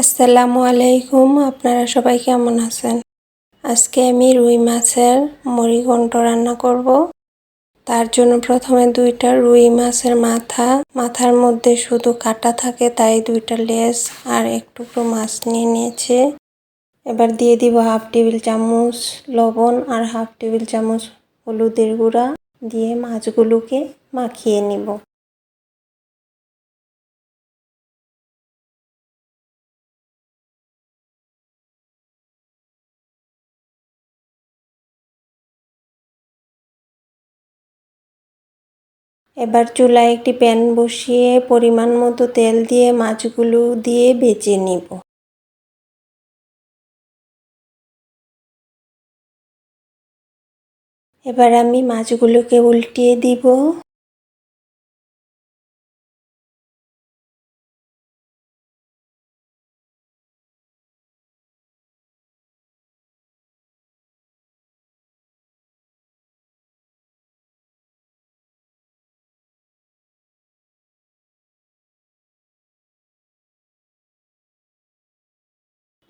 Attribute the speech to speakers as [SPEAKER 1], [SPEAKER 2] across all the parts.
[SPEAKER 1] আসসালামু আলাইকুম, আপনারা সবাই কেমন আছেন? আজকে আমি রুই মাছের মুড়িঘণ্ট রান্না করব। তার জন্য প্রথমে দুইটা রুই মাছের মাথা, মাথার মধ্যে শুধু কাটা থাকে তাই দুইটা লেস আর একটু মাছ নিয়ে নিয়েছে। এবার দিয়ে দিব হাফ টেবিল চামচ লবণ আর হাফ টেবিল চামচ হলুদের গুঁড়া। দিয়ে মাছগুলোকে মাখিয়ে নিব। এবার চুলায় একটি প্যান বসিয়ে পরিমাণ মতো তেল দিয়ে মাছগুলো দিয়ে বেঁচে নিব। এবার আমি মাছগুলোকে উল্টিয়ে দিব।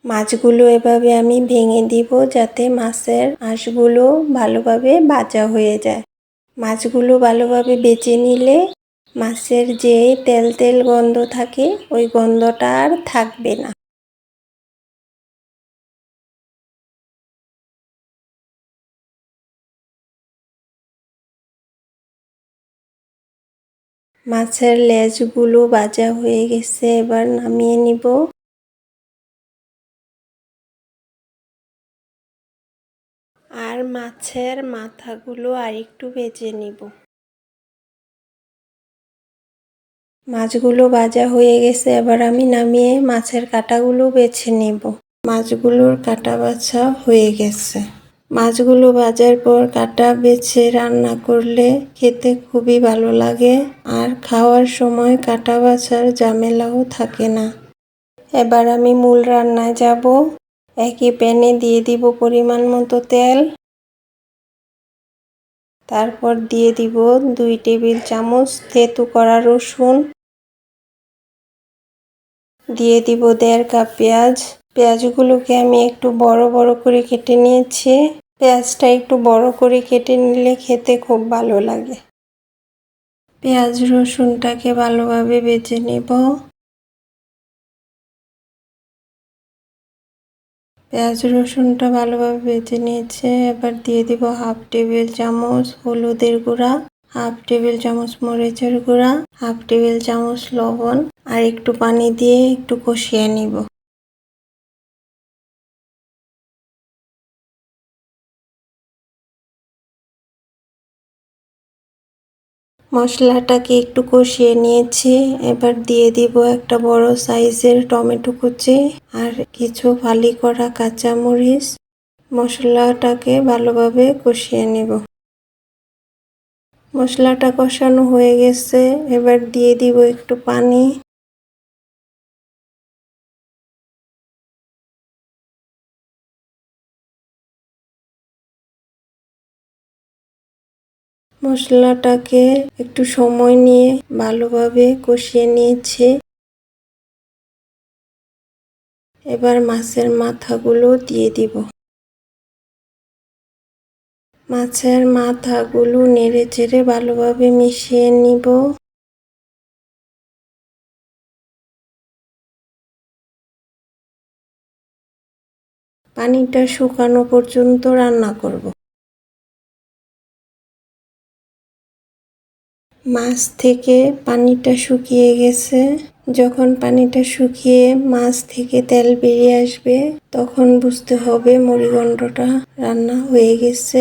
[SPEAKER 1] মাছগুলো এভাবে আমি ভেঙে দিব যাতে মাছের আঁশগুলো ভালোভাবে ভাজা হয়ে যায়। মাছগুলো ভালোভাবে বেছে নিলে মাছের যে তেল তেল গন্ধ থাকে, ওই গন্ধটা আর থাকবে না। মাছের লেজগুলো ভাজা হয়ে গেছে, এবার নামিয়ে নিব। আর মাছের মাথাগুলো আর একটু বেজে নিব। মাছগুলো ভাজা হয়ে গেছে, এবার আমি নামিয়ে মাছের কাটাগুলো বেছে নিব। মাছগুলোর কাটা বাছা হয়ে গেছে। মাছগুলো ভাজার পর কাটা বেছে রান্না করলে খেতে খুবই ভালো লাগে আর খাওয়ার সময় কাটা বাছার ঝামেলাও থাকে না। এবার আমি মূল রান্নায় যাব। একই প্যানে দিয়ে দিব পরিমাণ মতো তেল। তারপর দিয়ে দিব দুই টেবিল চামচ তেতু করা রসুন। দিয়ে দিব দেড় কাপ পেঁয়াজ। পেঁয়াজগুলোকে আমি একটু বড় বড় করে কেটে নিয়েছি। পেঁয়াজটা একটু বড় করে কেটে নিলে খেতে খুব ভালো লাগে। পেঁয়াজ রসুনটাকে ভালোভাবে বেজে নেব। পেঁয়াজ রসুনটা ভালোভাবে বেঁচে নিয়েছে। এবার দিয়ে দিব হাফ টেবিল চামচ হলুদের গুঁড়া, হাফ টেবিল চামচ মরিচের গুঁড়া, হাফ টেবিল চামচ লবণ, আর একটু পানি দিয়ে একটু কষিয়ে নিব। মশলাটাকে একটু কষিয়ে নিয়েছি। এবার দিয়ে দিব একটা বড় সাইজের টমেটো কুচি আর কিছু ফালি করা কাঁচামরিচ। মশলাটাকে ভালোভাবে কষিয়ে নেব। মশলাটা কষানো হয়ে গেছে। এবার দিয়ে দিব একটু পানি। মশলাটাকে একটু সময় নিয়ে ভালোভাবে কষিয়ে নিয়েছে। এবার মাছের মাথাগুলো দিয়ে দিব। মাছের মাথাগুলো নেড়ে চেড়ে ভালোভাবে মিশিয়ে নিব। পানিটা শুকানো পর্যন্ত রান্না করব। মাছ থেকে পানিটা শুকিয়ে গেছে। যখন পানিটা শুকিয়ে মাছ থেকে তেল বেরিয়ে আসবে, তখন বুঝতে হবে মুড়িগণ্ডটা রান্না হয়ে গেছে।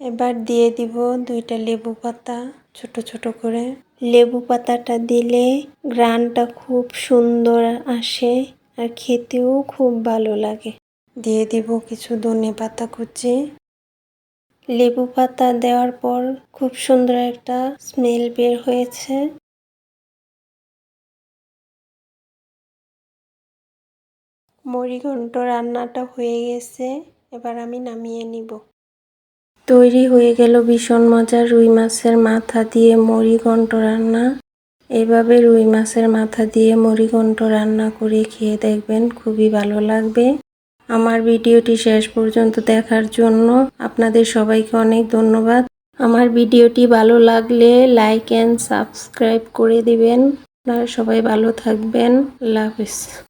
[SPEAKER 1] এবার দিয়ে দিব দুইটা লেবু পাতা, ছোট ছোট করে। লেবু পাতাটা দিলে গ্রানটা খুব সুন্দর আসে আর খেতেও খুব ভালো লাগে। দিয়ে দিব কিছু ধনে পাতা কুচি। লেবু পাতা দেওয়ার পর খুব সুন্দর একটা স্মেল বের হয়েছে। মরিঘণ্ট রান্নাটা হয়ে গেছে, এবার আমি নামিয়ে নিব। তৈরি হয়ে গেল ভীষণ মজার রুই মাছের মাথা দিয়ে মরিঘণ্ট রান্না। এইভাবে রুই মাছের মাথা দিয়ে মুড়িঘণ্ট রান্না করে খেয়ে দেখবেন খুবই ভালো লাগবে। আমার ভিডিওটি শেষ পর্যন্ত দেখার জন্য আপনাদের সবাইকে অনেক ধন্যবাদ। আমার ভিডিওটি ভালো লাগলে লাইক অ্যান্ড সাবস্ক্রাইব করে দিবেন। আপনারা সবাই ভালো থাকবেন। আল্লাহ হাফিজ।